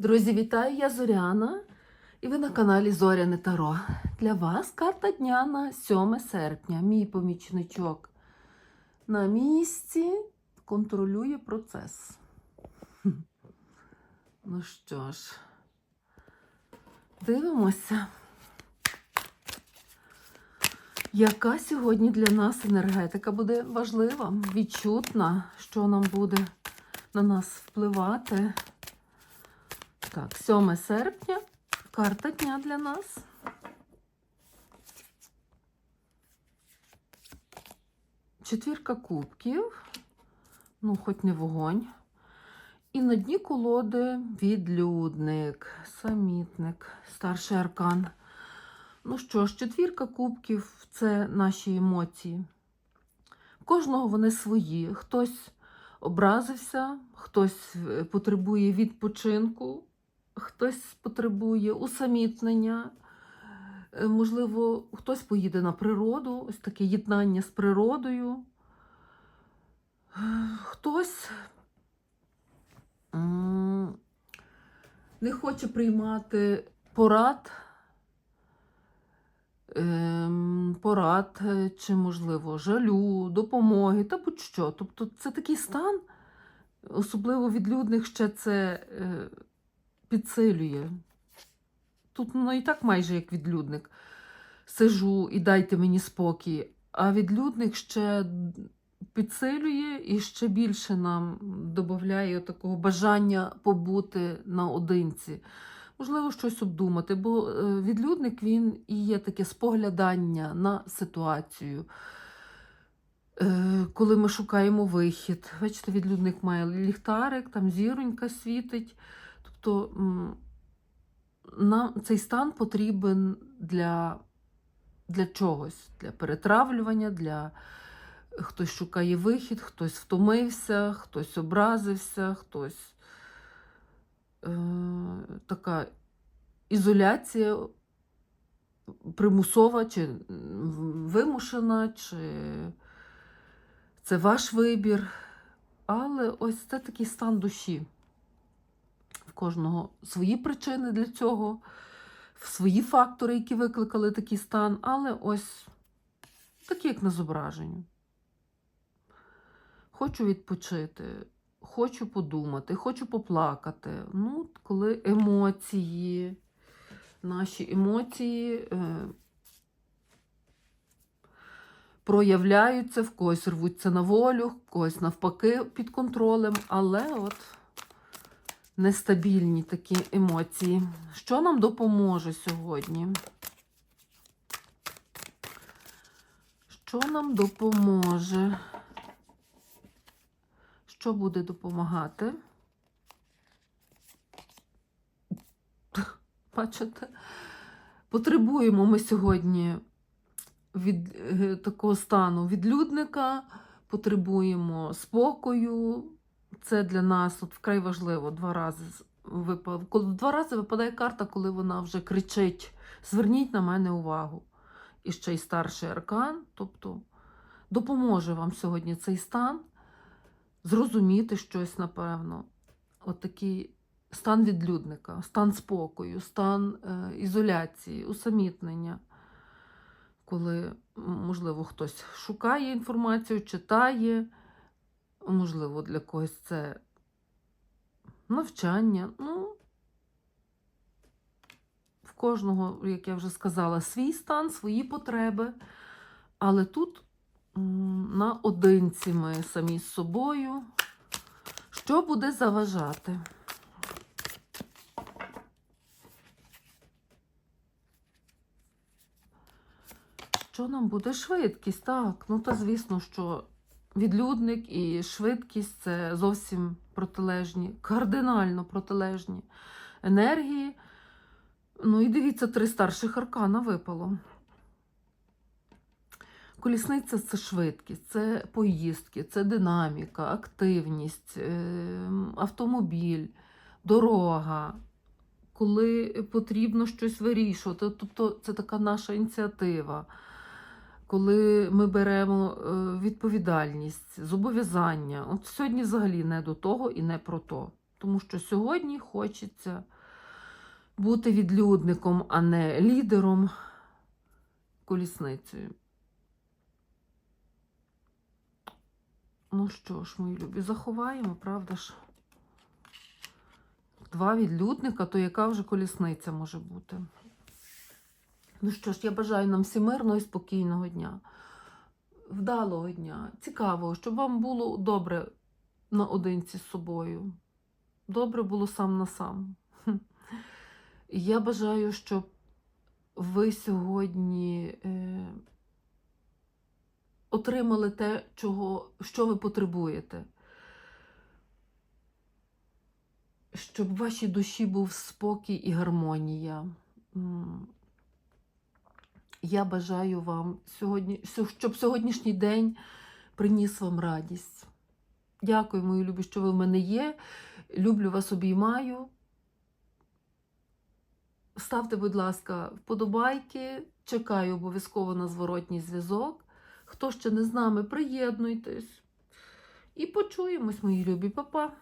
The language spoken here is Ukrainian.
Друзі, вітаю! Я Зоряна, і ви на каналі Зоряне Таро. Для вас карта дня на 7 серпня. Мій помічничок на місці контролює процес. Ну що ж, дивимося. Яка сьогодні для нас енергетика буде важлива, відчутна, що нам буде на нас впливати? Так, 7 серпня, карта дня для нас. Четвірка кубків, ну, хоч не вогонь. І на дні колоди відлюдник, самітник, старший аркан. Ну що ж, четвірка кубків це наші емоції. В Кожного вони свої. Хтось образився, хтось е, потребує відпочинку, хтось потребує усамітнення. Е, Можливо, хтось поїде на природу, ось таке єднання з природою. Хтось не хоче приймати порад, ем, порад, е, чи, можливо, жалю, допомоги та будь-що. Тобто це такий стан, особливо відлюдних ще це е, підсилює. Тут ну, і так майже як відлюдник. Сижу і дайте мені спокій. А відлюдник ще підсилює і ще більше нам додає такого бажання побути наодинці. Можливо, щось обдумати, бо е, відлюдник він і є таке споглядання на ситуацію. Е, Коли ми шукаємо вихід, бачите, відлюдник має ліхтарик, там зіронька світить. Тобто нам цей стан потрібен для, для чогось, для перетравлювання, для хтось шукає вихід, хтось втомився, хтось образився, хтось е, така ізоляція примусова чи вимушена, чи це ваш вибір. Але ось це такий стан душі. В кожного свої причини для цього, свої фактори, які викликали такий стан, але ось такі, як на зображенні. Хочу відпочити, хочу подумати, хочу поплакати. Ну, коли емоції, наші емоції е, проявляються, в когось рвуться на волю, в когось навпаки під контролем, але от нестабільні такі емоції. Що нам допоможе сьогодні? Що нам допоможе? Що буде допомагати? Бачите? Потребуємо ми сьогодні від е, такого стану відлюдника, потребуємо спокою. Це для нас от вкрай важливо. Два рази випав. Два рази випадає карта, коли вона вже кричить: Зверніть на мене увагу. І ще й старший аркан, тобто допоможе вам сьогодні цей стан зрозуміти щось, напевно. От такий стан відлюдника, стан спокою, стан е, ізоляції, усамітнення. Коли, можливо, хтось шукає інформацію, читає, можливо, для когось це навчання. Ну, в кожного, як я вже сказала, свій стан, свої потреби. Але тут наодинці ми самі з собою. Що буде заважати? Що нам буде швидкість? Так, ну та звісно, що відлюдник і швидкість це зовсім протилежні, кардинально протилежні енергії. Ну і дивіться, три старших аркана випало. Колісниця це швидкість, це поїздки, це динаміка, активність, е, автомобіль, дорога, коли потрібно щось вирішувати. Тобто це така наша ініціатива, коли ми беремо е, відповідальність, зобов'язання. От сьогодні взагалі не до того і не про то. Тому що сьогодні хочеться бути відлюдником, а не лідером колісницею. Ну що ж, мої любі, заховаємо, правда ж? Два відлюдника, то яка вже колісниця може бути? Ну що ж, я бажаю нам всім мирного і спокійного дня, вдалого дня, цікавого, щоб вам було добре наодинці з собою. Добре було сам на сам. Я бажаю, щоб ви сьогодні е, отримали те, чого, що ви потребуєте. Щоб в вашій душі був спокій і гармонія. Я бажаю вам сьогодні, щоб сьогоднішній день приніс вам радість. Дякую, мої любі, що ви в мене є. Люблю вас, обіймаю. Ставте, будь ласка, вподобайки. Чекаю обов'язково на зворотній зв'язок. Хто ще не з нами, приєднуйтесь. І почуємось, мої любі, Па-па.